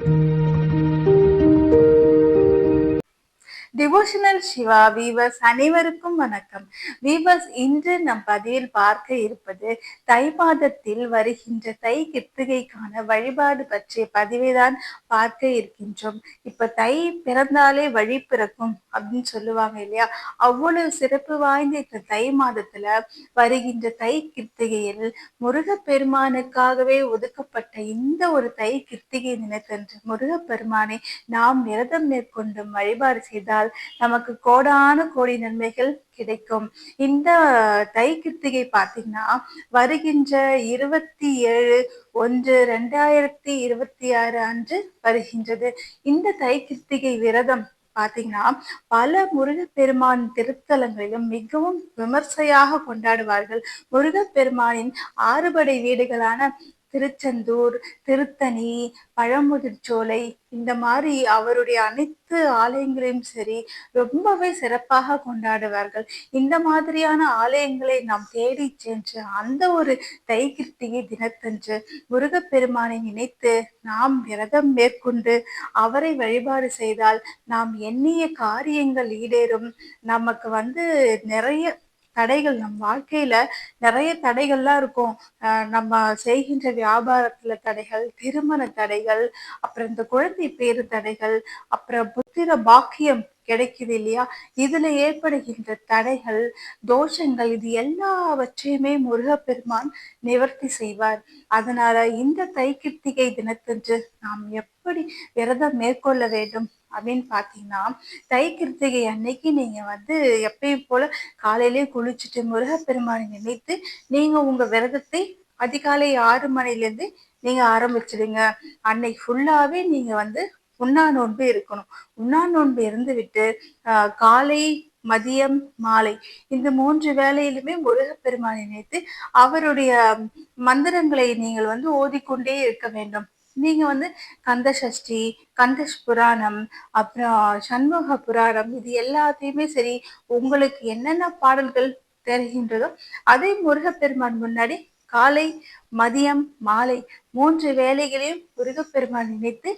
Thank you. Devotional Shiva viewers அனைவருக்கும் வணக்கம். Viewers இன்று நம் பதிவில் பார்க்க இருப்பது தை மாதத்தில் வருகின்ற தை கிருத்திகைக்கான வழிபாடு பற்றிய பதிவை தான் பார்க்க இருக்கின்றோம். இப்ப தை பிறந்தாலே வழி பிறக்கும் அப்படின்னு சொல்லுவாங்க இல்லையா? அவ்வளவு சிறப்பு வாய்ந்த இந்த தை மாதத்துல வருகின்ற தை கிருத்திகையில் முருகப்பெருமானுக்காகவே ஒதுக்கப்பட்ட இந்த ஒரு தை கிருத்திகை தினத்தன்று முருகப்பெருமானை நாம் விரதம் மேற்கொண்டும் வழிபாடு செய்தால் நமக்கு கோடான கோடி நன்மைகள் கிடைக்கும். இந்த தை கிருத்திகை பார்த்தீங்கன்னா வருகின்ற இருபத்தி ஏழு ஒன்று ரெண்டாயிரத்தி இருபத்தி ஆறு அன்று வருகின்றது. இந்த தை கிருத்திகை விரதம் பாத்தீங்கன்னா பல முருகப்பெருமான் திருத்தலங்களிலும் மிகவும் விமர்சையாக கொண்டாடுவார்கள். முருகப்பெருமானின் ஆறுபடை வீடுகளான திருச்செந்தூர் திருத்தணி பழமுதிர்ச்சோலை இந்த மாதிரி அவருடைய அனைத்து ஆலயங்களையும் சரி ரொம்பவே சிறப்பாக கொண்டாடுவார்கள். இந்த மாதிரியான ஆலயங்களை நாம் தேடி சென்று அந்த ஒரு தை கிருத்திகை தினத்தன்று முருகப்பெருமானை நினைத்து நாம் விரதம் மேற்கொண்டு அவரை வழிபாடு செய்தால் நாம் எண்ணிய காரியங்கள் ஈடேறும். நமக்கு வந்து நிறைய தடைகள் நம் வாழ்க்கையில நிறைய தடைகள்லாம் இருக்கும். நம்ம செய்கின்ற வியாபாரத்துல தடைகள் திருமண தடைகள் அப்புறம் இந்த குழந்தை பேரு தடைகள் அப்புறம் புத்திர பாக்கியம் கிடைக்குது இல்லையா? இதுல ஏற்படுகின்ற தடைகள் தோஷங்கள் இது எல்லாவற்றையுமே முருகப்பெருமான் நிவர்த்தி செய்வார். அதனால இந்த தைக்கிருத்திகை தினத்தன்று நாம் எப்படி விரதம் மேற்கொள்ள வேண்டும் அப்படின்னு பாத்தீங்கன்னா தை கிருத்திகை அன்னைக்கு நீங்க வந்து எப்பயும் போல காலையிலே குளிச்சுட்டு முருகப்பெருமானை நினைத்து நீங்க உங்க விரதத்தை அதிகாலை ஆறு மணிலேருந்து நீங்கள் நீங்க ஆரம்பிச்சிடுங்க. அன்னைக்கு ஃபுல்லாவே நீங்க வந்து உண்ணா நோன்பு இருக்கணும். உண்ணா நோன்பு இருந்துவிட்டு காலை மதியம் மாலை இந்த மூன்று வேலையிலுமே முருகப்பெருமானை நினைத்து அவருடைய மந்திரங்களை நீங்கள் வந்து ஓதிக்கொண்டே இருக்க வேண்டும். நீங்க வந்து கந்த சஷ்டி கந்தஷ் புராணம் அப்புறம் சண்முக புராணம் இது எல்லாத்தையுமே சரி உங்களுக்கு என்னென்ன பாடல்கள் தெரிகின்றதோ அதை முருகப்பெருமான் முன்னாடி காலை மதியம் மாலை மூன்று வேலைகளையும் முருகப்பெருமான் நினைத்து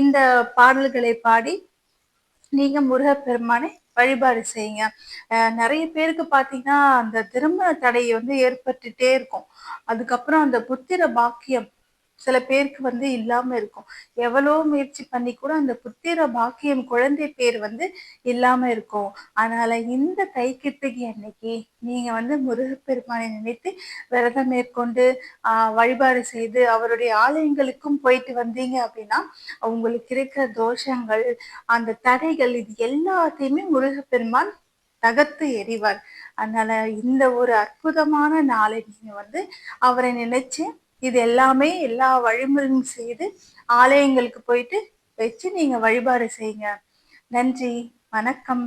இந்த பாடல்களை பாடி நீங்க முருகப்பெருமானை வழிபாடு செய்யுங்க. நிறைய பேருக்கு பாத்தீங்கன்னா அந்த திருமண தடை வந்து ஏற்பட்டுட்டே இருக்கும். அதுக்கப்புறம் அந்த புத்திர பாக்கியம் சில பேருக்கு வந்து இல்லாம இருக்கும். எவ்வளோ முயற்சி பண்ணி கூட அந்த புத்திர பாக்கியம் குழந்தை பேர் வந்து இல்லாம இருக்கும். அதனால இந்த தைக்கிட்டுக்கு அன்னைக்கு நீங்க வந்து முருகப்பெருமானை நினைத்து விரதம் மேற்கொண்டு ஆஹ் வழிபாடு செய்து அவருடைய ஆலயங்களுக்கும் போயிட்டு வந்தீங்க அப்படின்னா உங்களுக்கு இருக்கிற தோஷங்கள் அந்த தடைகள் இது எல்லாத்தையுமே முருகப்பெருமான் தகர்த்து எறிவார். அதனால இந்த ஒரு அற்புதமான நாளை நீங்க வந்து அவரை நினைச்சு இது எல்லாமே எல்லா வழிமுறையும் செய்து ஆலயங்களுக்கு போயிட்டு வச்சு நீங்க வழிபாடு செய்யுங்க. நன்றி. வணக்கம்.